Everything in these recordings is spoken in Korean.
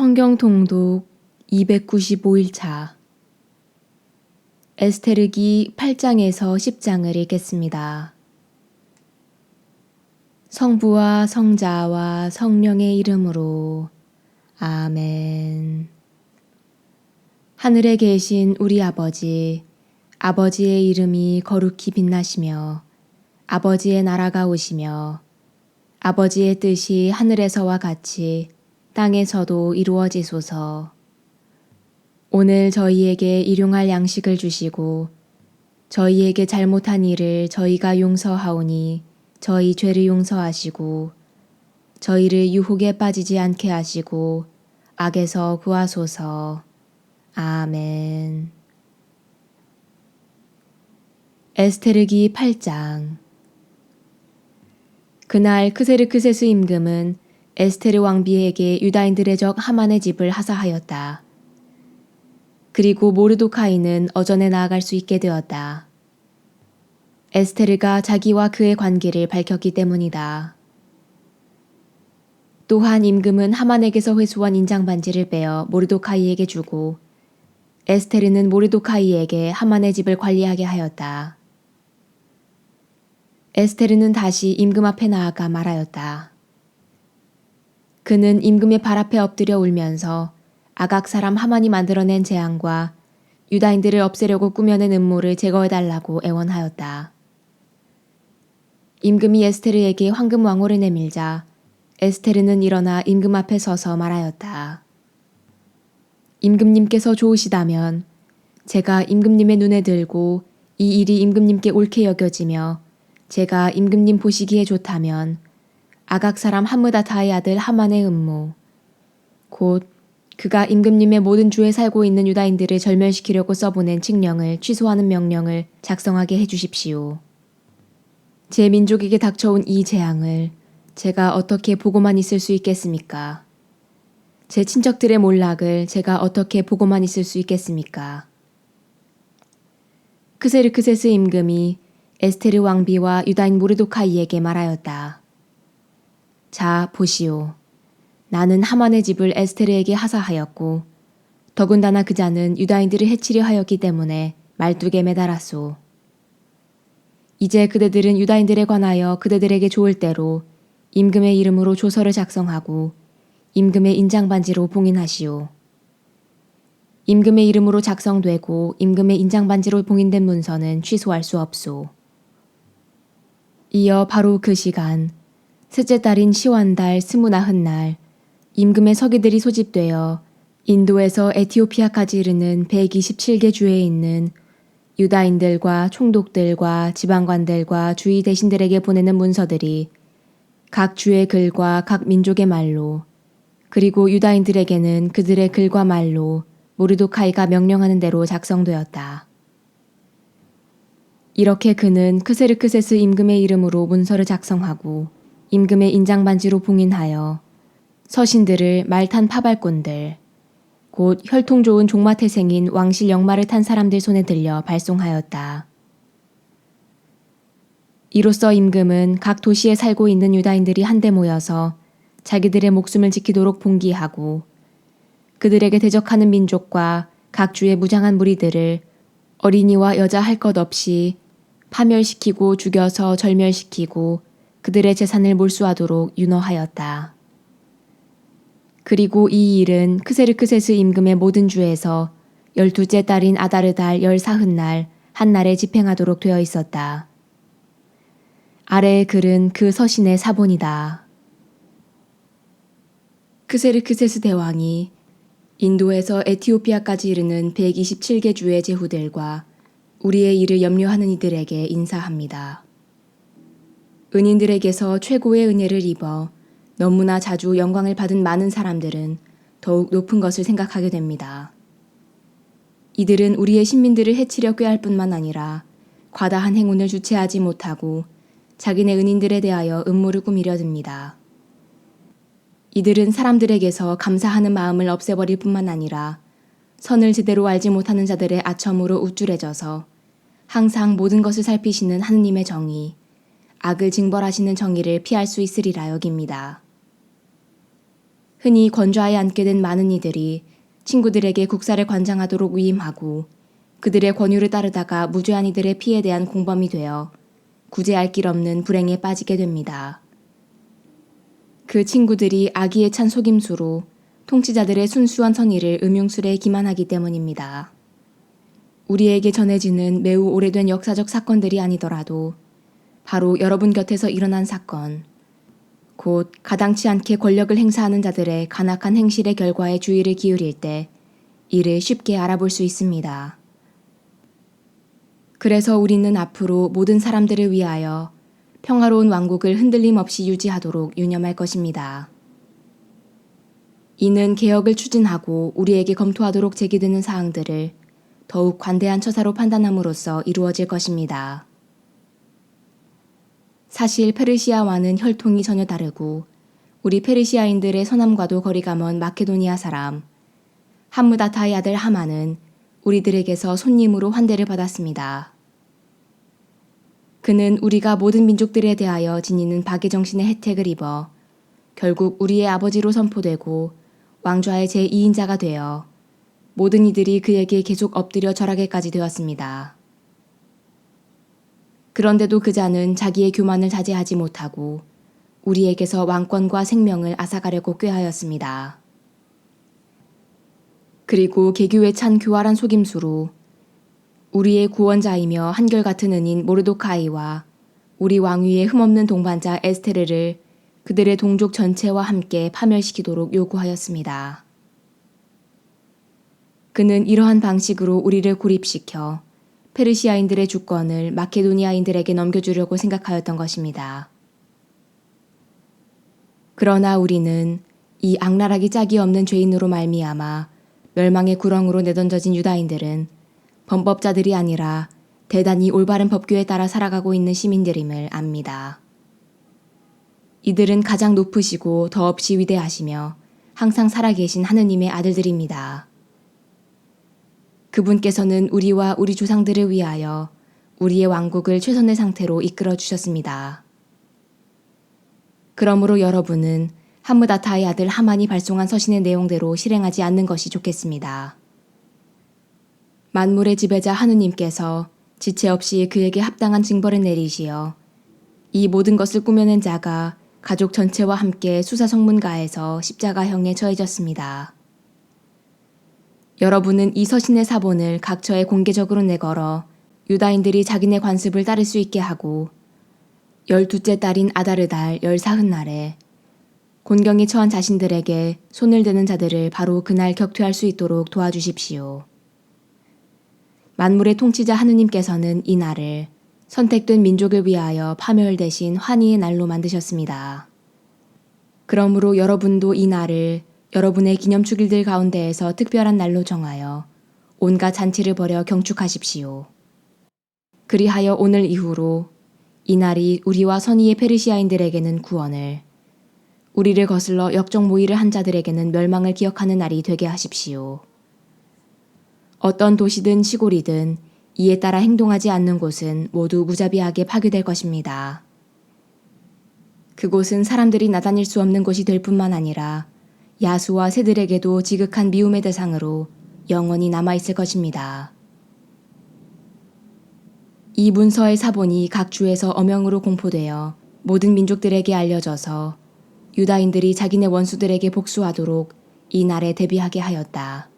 성경 통독 295일차 에스테르기 8장에서 10장을 읽겠습니다. 성부와 성자와 성령의 이름으로 아멘. 하늘에 계신 우리 아버지, 아버지의 이름이 거룩히 빛나시며 아버지의 나라가 오시며 아버지의 뜻이 하늘에서와 같이 땅에서도 이루어지소서. 오늘 저희에게 일용할 양식을 주시고 저희에게 잘못한 일을 저희가 용서하오니 저희 죄를 용서하시고 저희를 유혹에 빠지지 않게 하시고 악에서 구하소서. 아멘. 에스테르기 8장 그날 크세르크세스 임금은 에스테르 왕비에게 유다인들의 적 하만의 집을 하사하였다. 그리고 모르도카이는 어전에 나아갈 수 있게 되었다. 에스테르가 자기와 그의 관계를 밝혔기 때문이다. 또한 임금은 하만에게서 회수한 인장 반지를 빼어 모르도카이에게 주고 에스테르는 모르도카이에게 하만의 집을 관리하게 하였다. 에스테르는 다시 임금 앞에 나아가 말하였다. 그는 임금의 발 앞에 엎드려 울면서 아각 사람 하만이 만들어낸 재앙과 유다인들을 없애려고 꾸며낸 음모를 제거해달라고 애원하였다. 임금이 에스테르에게 황금 왕호를 내밀자 에스테르는 일어나 임금 앞에 서서 말하였다. 임금님께서 좋으시다면 제가 임금님의 눈에 들고 이 일이 임금님께 옳게 여겨지며 제가 임금님 보시기에 좋다면 아각 사람 하므다타의 아들 하만의 음모 곧 그가 임금님의 모든 주에 살고 있는 유다인들을 절멸시키려고 써보낸 칙령을 취소하는 명령을 작성하게 해주십시오. 제 민족에게 닥쳐온 이 재앙을 제가 어떻게 보고만 있을 수 있겠습니까? 제 친척들의 몰락을 제가 어떻게 보고만 있을 수 있겠습니까? 크세르크세스 임금이 에스테르 왕비와 유다인 모르도카이에게 말하였다. 자, 보시오. 나는 하만의 집을 에스테르에게 하사하였고, 더군다나 그 자는 유다인들을 해치려 하였기 때문에 말뚝에 매달았소. 이제 그대들은 유다인들에 관하여 그대들에게 좋을 대로 임금의 이름으로 조서를 작성하고 임금의 인장반지로 봉인하시오. 임금의 이름으로 작성되고 임금의 인장반지로 봉인된 문서는 취소할 수 없소. 이어 바로 그 시간 셋째 달인 시완달 스무나흔 날 임금의 서기들이 소집되어 인도에서 에티오피아까지 이르는 127개 주에 있는 유다인들과 총독들과 지방관들과 주의 대신들에게 보내는 문서들이 각 주의 글과 각 민족의 말로 그리고 유다인들에게는 그들의 글과 말로 모르도카이가 명령하는 대로 작성되었다. 이렇게 그는 크세르크세스 임금의 이름으로 문서를 작성하고 임금의 인장반지로 봉인하여 서신들을 말탄 파발꾼들, 곧 혈통 좋은 종마태생인 왕실 역마를 탄 사람들 손에 들려 발송하였다. 이로써 임금은 각 도시에 살고 있는 유다인들이 한데 모여서 자기들의 목숨을 지키도록 봉기하고 그들에게 대적하는 민족과 각 주의 무장한 무리들을 어린이와 여자 할 것 없이 파멸시키고 죽여서 절멸시키고 그들의 재산을 몰수하도록 윤허하였다. 그리고 이 일은 크세르크세스 임금의 모든 주에서 열두째 달인 아다르 달 열사흔 날 한날에 집행하도록 되어 있었다. 아래의 글은 그 서신의 사본이다. 크세르크세스 대왕이 인도에서 에티오피아까지 이르는 127개 주의 제후들과 우리의 일을 염려하는 이들에게 인사합니다. 은인들에게서 최고의 은혜를 입어 너무나 자주 영광을 받은 많은 사람들은 더욱 높은 것을 생각하게 됩니다. 이들은 우리의 신민들을 해치려 꾀할 뿐만 아니라 과다한 행운을 주체하지 못하고 자기네 은인들에 대하여 음모를 꾸미려 듭니다. 이들은 사람들에게서 감사하는 마음을 없애버릴 뿐만 아니라 선을 제대로 알지 못하는 자들의 아첨으로 우쭐해져서 항상 모든 것을 살피시는 하느님의 정의, 악을 징벌하시는 정의를 피할 수 있으리라 여깁니다. 흔히 권좌에 앉게 된 많은 이들이 친구들에게 국사를 관장하도록 위임하고 그들의 권유를 따르다가 무죄한 이들의 피에 대한 공범이 되어 구제할 길 없는 불행에 빠지게 됩니다. 그 친구들이 악의에 찬 속임수로 통치자들의 순수한 선의를 음흉술에 기만하기 때문입니다. 우리에게 전해지는 매우 오래된 역사적 사건들이 아니더라도 바로 여러분 곁에서 일어난 사건, 곧 가당치 않게 권력을 행사하는 자들의 간악한 행실의 결과에 주의를 기울일 때 이를 쉽게 알아볼 수 있습니다. 그래서 우리는 앞으로 모든 사람들을 위하여 평화로운 왕국을 흔들림 없이 유지하도록 유념할 것입니다. 이는 개혁을 추진하고 우리에게 검토하도록 제기되는 사항들을 더욱 관대한 처사로 판단함으로써 이루어질 것입니다. 사실 페르시아와는 혈통이 전혀 다르고 우리 페르시아인들의 서남과도 거리가 먼 마케도니아 사람 함무다타의 아들 하마는 우리들에게서 손님으로 환대를 받았습니다. 그는 우리가 모든 민족들에 대하여 지니는 박의 정신의 혜택을 입어 결국 우리의 아버지로 선포되고 왕좌의 제2인자가 되어 모든 이들이 그에게 계속 엎드려 절하게까지 되었습니다. 그런데도 그 자는 자기의 교만을 자제하지 못하고 우리에게서 왕권과 생명을 앗아가려고 꾀하였습니다. 그리고 개교에 찬 교활한 속임수로 우리의 구원자이며 한결같은 은인 모르도카이와 우리 왕위의 흠없는 동반자 에스테르를 그들의 동족 전체와 함께 파멸시키도록 요구하였습니다. 그는 이러한 방식으로 우리를 고립시켜 페르시아인들의 주권을 마케도니아인들에게 넘겨주려고 생각하였던 것입니다. 그러나 우리는 이 악랄하기 짝이 없는 죄인으로 말미암아 멸망의 구렁으로 내던져진 유다인들은 범법자들이 아니라 대단히 올바른 법규에 따라 살아가고 있는 시민들임을 압니다. 이들은 가장 높으시고 더없이 위대하시며 항상 살아계신 하느님의 아들들입니다. 그분께서는 우리와 우리 조상들을 위하여 우리의 왕국을 최선의 상태로 이끌어 주셨습니다. 그러므로 여러분은 함무다타의 아들 하만이 발송한 서신의 내용대로 실행하지 않는 것이 좋겠습니다. 만물의 지배자 하느님께서 지체 없이 그에게 합당한 징벌을 내리시어 이 모든 것을 꾸며낸 자가 가족 전체와 함께 수사 성문가에서 십자가형에 처해졌습니다. 여러분은 이 서신의 사본을 각처에 공개적으로 내걸어 유다인들이 자기네 관습을 따를 수 있게 하고 열두째 달인 아다르달 열사흔 날에 곤경에 처한 자신들에게 손을 대는 자들을 바로 그날 격퇴할 수 있도록 도와주십시오. 만물의 통치자 하느님께서는 이 날을 선택된 민족을 위하여 파멸 대신 환희의 날로 만드셨습니다. 그러므로 여러분도 이 날을 여러분의 기념축일들 가운데에서 특별한 날로 정하여 온갖 잔치를 벌여 경축하십시오. 그리하여 오늘 이후로 이 날이 우리와 선의의 페르시아인들에게는 구원을, 우리를 거슬러 역적 모의를 한 자들에게는 멸망을 기억하는 날이 되게 하십시오. 어떤 도시든 시골이든 이에 따라 행동하지 않는 곳은 모두 무자비하게 파괴될 것입니다. 그곳은 사람들이 나다닐 수 없는 곳이 될 뿐만 아니라 야수와 새들에게도 지극한 미움의 대상으로 영원히 남아있을 것입니다. 이 문서의 사본이 각 주에서 엄영으로 공포되어 모든 민족들에게 알려져서 유다인들이 자기네 원수들에게 복수하도록 이 날에 대비하게 하였다.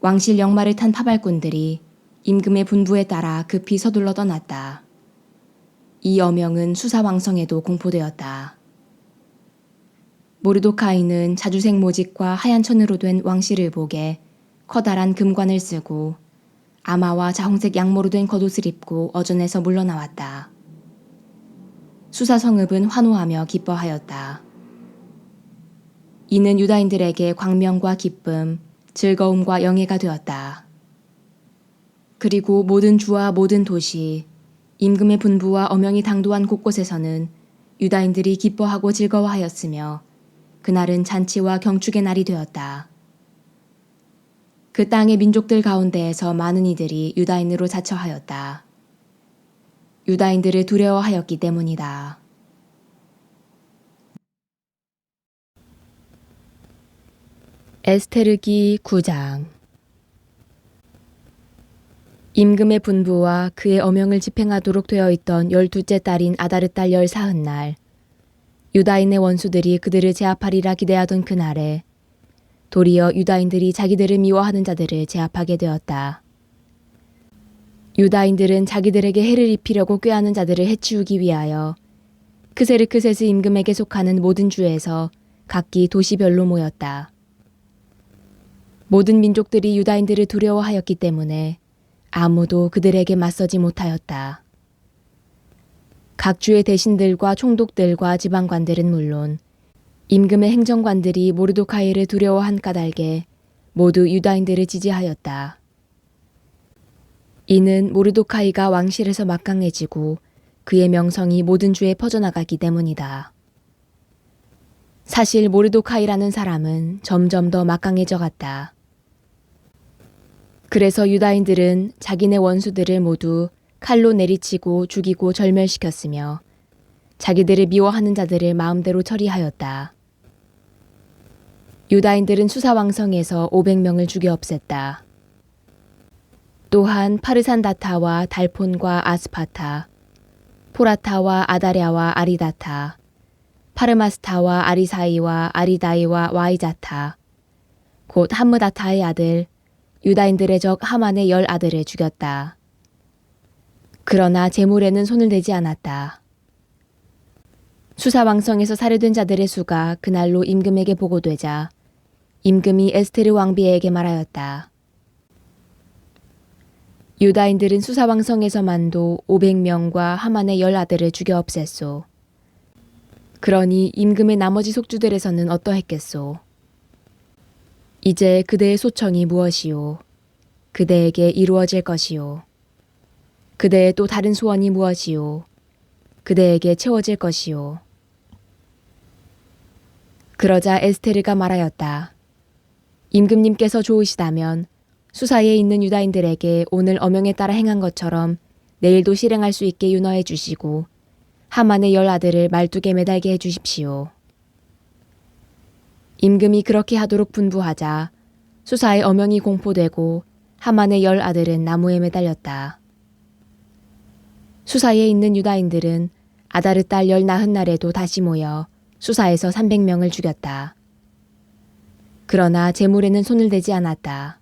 왕실 역마를 탄 파발꾼들이 임금의 분부에 따라 급히 서둘러 떠났다. 이 어명은 수사왕성에도 공포되었다. 모르도카이는 자주색 모직과 하얀 천으로 된 왕실을 복에 커다란 금관을 쓰고 아마와 자홍색 양모로 된 겉옷을 입고 어전에서 물러나왔다. 수사 성읍은 환호하며 기뻐하였다. 이는 유다인들에게 광명과 기쁨, 즐거움과 영예가 되었다. 그리고 모든 주와 모든 도시, 임금의 분부와 어명이 당도한 곳곳에서는 유다인들이 기뻐하고 즐거워하였으며 그날은 잔치와 경축의 날이 되었다. 그 땅의 민족들 가운데에서 많은 이들이 유다인으로 자처하였다. 유다인들을 두려워하였기 때문이다. 에스테르기 9장 임금의 분부와 그의 어명을 집행하도록 되어 있던 열두째 딸인 아다르 딸 열사흔 날 유다인의 원수들이 그들을 제압하리라 기대하던 그날에 도리어 유다인들이 자기들을 미워하는 자들을 제압하게 되었다. 유다인들은 자기들에게 해를 입히려고 꾀하는 자들을 해치우기 위하여 크세르크세스 임금에게 속하는 모든 주에서 각기 도시별로 모였다. 모든 민족들이 유다인들을 두려워하였기 때문에 아무도 그들에게 맞서지 못하였다. 각 주의 대신들과 총독들과 지방관들은 물론 임금의 행정관들이 모르도카이를 두려워한 까닭에 모두 유다인들을 지지하였다. 이는 모르도카이가 왕실에서 막강해지고 그의 명성이 모든 주에 퍼져나가기 때문이다. 사실 모르도카이라는 사람은 점점 더 막강해져 갔다. 그래서 유다인들은 자기네 원수들을 모두 칼로 내리치고 죽이고 절멸시켰으며 자기들을 미워하는 자들을 마음대로 처리하였다. 유다인들은 수사왕성에서 500명을 죽여 없앴다. 또한 파르산다타와 달폰과 아스파타, 포라타와 아다랴와 아리다타, 파르마스타와 아리사이와 아리다이와 와이자타, 곧 함무다타의 아들 유다인들의 적 하만의 열 아들을 죽였다. 그러나 재물에는 손을 대지 않았다. 수사왕성에서 살해된 자들의 수가 그날로 임금에게 보고되자 임금이 에스테르 왕비에게 말하였다. 유다인들은 수사왕성에서만도 500명과 하만의 열 아들을 죽여 없앴소. 그러니 임금의 나머지 속주들에서는 어떠했겠소? 이제 그대의 소청이 무엇이요? 그대에게 이루어질 것이요. 그대의 또 다른 소원이 무엇이요? 그대에게 채워질 것이요. 그러자 에스테르가 말하였다. 임금님께서 좋으시다면 수사에 있는 유다인들에게 오늘 어명에 따라 행한 것처럼 내일도 실행할 수 있게 윤허해 주시고 하만의 열 아들을 말뚝에 매달게 해 주십시오. 임금이 그렇게 하도록 분부하자 수사의 어명이 공포되고 하만의 열 아들은 나무에 매달렸다. 수사에 있는 유다인들은 아다르 딸 열 나흔 날에도 다시 모여 수사에서 300명을 죽였다. 그러나 재물에는 손을 대지 않았다.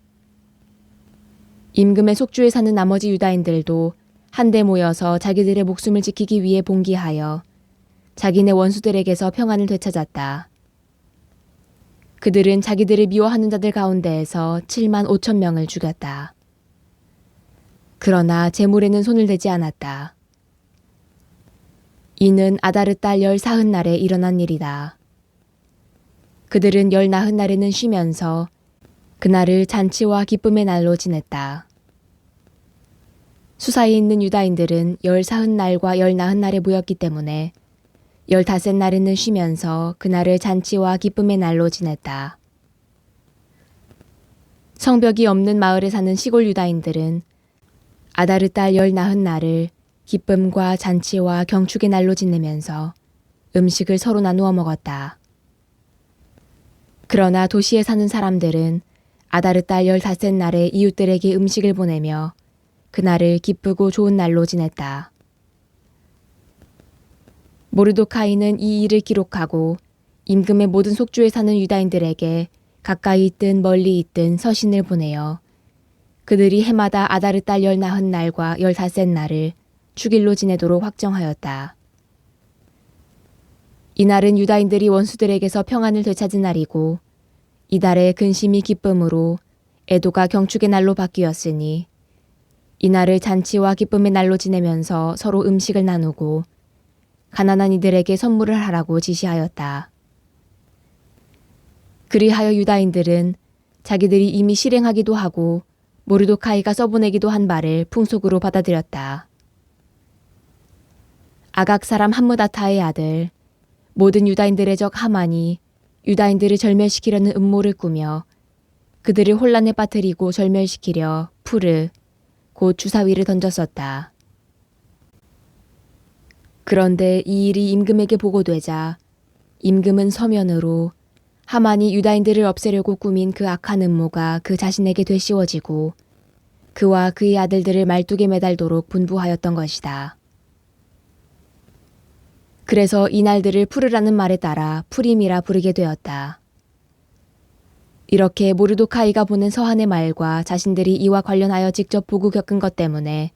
임금의 속주에 사는 나머지 유다인들도 한데 모여서 자기들의 목숨을 지키기 위해 봉기하여 자기네 원수들에게서 평안을 되찾았다. 그들은 자기들을 미워하는 자들 가운데에서 7만 5천 명을 죽였다. 그러나 재물에는 손을 대지 않았다. 이는 아다르 딸 열 사흔 날에 일어난 일이다. 그들은 열 나흔 날에는 쉬면서 그날을 잔치와 기쁨의 날로 지냈다. 수사에 있는 유다인들은 열 사흔 날과 열 나흔 날에 모였기 때문에 열다섯 날에는 쉬면서 그날을 잔치와 기쁨의 날로 지냈다. 성벽이 없는 마을에 사는 시골 유다인들은 아다르 딸 열 나흔 날을 기쁨과 잔치와 경축의 날로 지내면서 음식을 서로 나누어 먹었다. 그러나 도시에 사는 사람들은 아다르 딸 열다섯 날에 이웃들에게 음식을 보내며 그날을 기쁘고 좋은 날로 지냈다. 모르도카이는 이 일을 기록하고 임금의 모든 속주에 사는 유다인들에게 가까이 있든 멀리 있든 서신을 보내어 그들이 해마다 아다르 딸 열나흔 날과 열다섯 날을 축일로 지내도록 확정하였다. 이날은 유다인들이 원수들에게서 평안을 되찾은 날이고 이달의 근심이 기쁨으로 애도가 경축의 날로 바뀌었으니 이날을 잔치와 기쁨의 날로 지내면서 서로 음식을 나누고 가난한 이들에게 선물을 하라고 지시하였다. 그리하여 유다인들은 자기들이 이미 실행하기도 하고 모르도카이가 써보내기도 한 말을 풍속으로 받아들였다. 아각 사람 함무다타의 아들 모든 유다인들의 적 하만이 유다인들을 절멸시키려는 음모를 꾸며 그들을 혼란에 빠뜨리고 절멸시키려 푸르 곧 주사위를 던졌었다. 그런데 이 일이 임금에게 보고되자 임금은 서면으로 하만이 유다인들을 없애려고 꾸민 그 악한 음모가 그 자신에게 되씌워지고 그와 그의 아들들을 말뚝에 매달도록 분부하였던 것이다. 그래서 이날들을 푸르라는 말에 따라 푸림이라 부르게 되었다. 이렇게 모르도카이가 보낸 서한의 말과 자신들이 이와 관련하여 직접 보고 겪은 것 때문에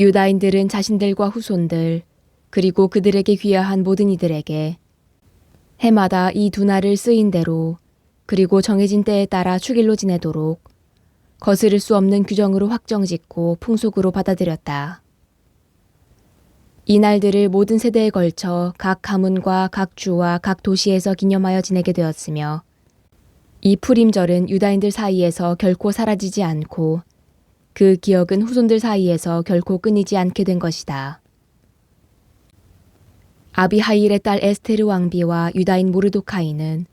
유다인들은 자신들과 후손들 그리고 그들에게 귀화한 모든 이들에게 해마다 이 두 날을 쓰인 대로 그리고 정해진 때에 따라 축일로 지내도록 거스를 수 없는 규정으로 확정짓고 풍속으로 받아들였다. 이 날들을 모든 세대에 걸쳐 각 가문과 각 주와 각 도시에서 기념하여 지내게 되었으며 이 푸림절은 유다인들 사이에서 결코 사라지지 않고 그 기억은 후손들 사이에서 결코 끊이지 않게 된 것이다. 아비하일의 딸 에스테르 왕비와 유다인 모르도카이는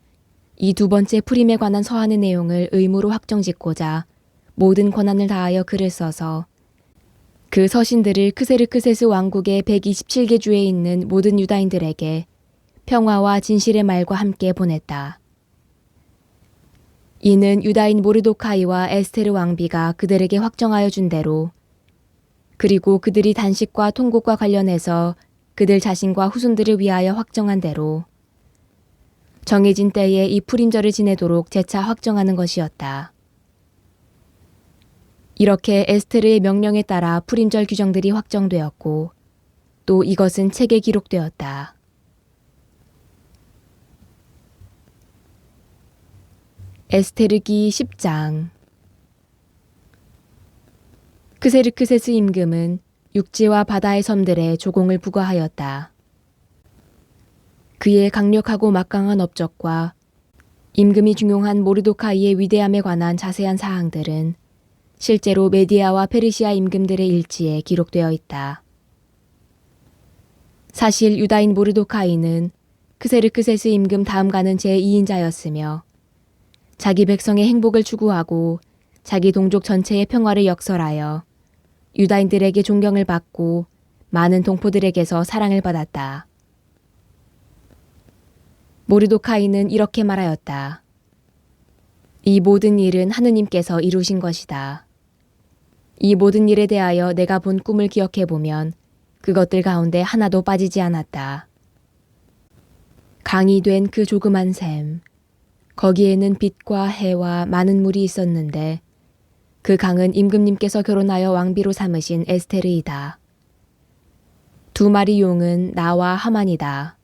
이 두 번째 푸림에 관한 서한의 내용을 의무로 확정짓고자 모든 권한을 다하여 글을 써서 그 서신들을 크세르크세스 왕국의 127개 주에 있는 모든 유다인들에게 평화와 진실의 말과 함께 보냈다. 이는 유다인 모르도카이와 에스테르 왕비가 그들에게 확정하여 준 대로 그리고 그들이 단식과 통곡과 관련해서 그들 자신과 후손들을 위하여 확정한 대로 정해진 때에 이 푸림절을 지내도록 재차 확정하는 것이었다. 이렇게 에스테르의 명령에 따라 푸림절 규정들이 확정되었고 또 이것은 책에 기록되었다. 에스테르기 10장 크세르크세스 임금은 육지와 바다의 섬들에 조공을 부과하였다. 그의 강력하고 막강한 업적과 임금이 중용한 모르도카이의 위대함에 관한 자세한 사항들은 실제로 메디아와 페르시아 임금들의 일지에 기록되어 있다. 사실 유다인 모르도카이는 크세르크세스 임금 다음가는 제2인자였으며 자기 백성의 행복을 추구하고 자기 동족 전체의 평화를 역설하여 유다인들에게 존경을 받고 많은 동포들에게서 사랑을 받았다. 모르도카이는 이렇게 말하였다. 이 모든 일은 하느님께서 이루신 것이다. 이 모든 일에 대하여 내가 본 꿈을 기억해 보면 그것들 가운데 하나도 빠지지 않았다. 강이 된 그 조그만 샘, 거기에는 빛과 해와 많은 물이 있었는데 그 강은 임금님께서 결혼하여 왕비로 삼으신 에스테르이다. 두 마리 용은 나와 하만이다.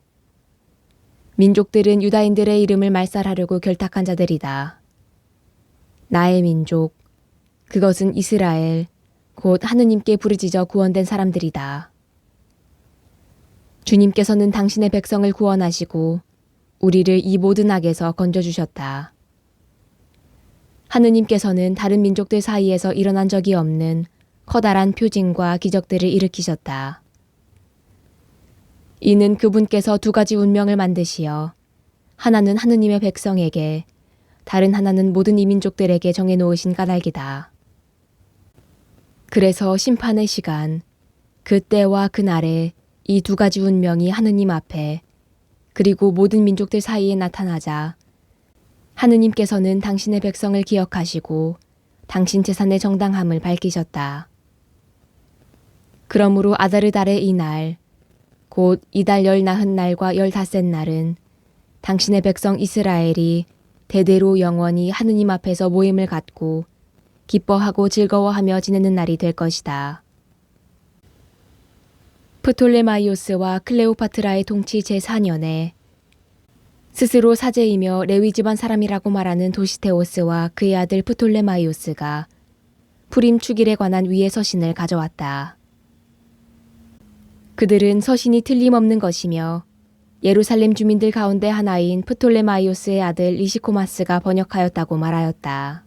민족들은 유다인들의 이름을 말살하려고 결탁한 자들이다. 나의 민족, 그것은 이스라엘, 곧 하느님께 부르짖어 구원된 사람들이다. 주님께서는 당신의 백성을 구원하시고 우리를 이 모든 악에서 건져주셨다. 하느님께서는 다른 민족들 사이에서 일어난 적이 없는 커다란 표징과 기적들을 일으키셨다. 이는 그분께서 두 가지 운명을 만드시어 하나는 하느님의 백성에게 다른 하나는 모든 이민족들에게 정해놓으신 까닭이다. 그래서 심판의 시간, 그 때와 그 날에 이 두 가지 운명이 하느님 앞에 그리고 모든 민족들 사이에 나타나자 하느님께서는 당신의 백성을 기억하시고 당신 재산의 정당함을 밝히셨다. 그러므로 아다르 달의 이날, 곧 이달 열나흔 날과 열다섯 날은 당신의 백성 이스라엘이 대대로 영원히 하느님 앞에서 모임을 갖고 기뻐하고 즐거워하며 지내는 날이 될 것이다. 프톨레마이오스와 클레오파트라의 통치 제4년에 스스로 사제이며 레위 집안 사람이라고 말하는 도시테오스와 그의 아들 프톨레마이오스가 푸림 축일에 관한 위의 서신을 가져왔다. 그들은 서신이 틀림없는 것이며 예루살렘 주민들 가운데 하나인 프톨레마이오스의 아들 리시코마스가 번역하였다고 말하였다.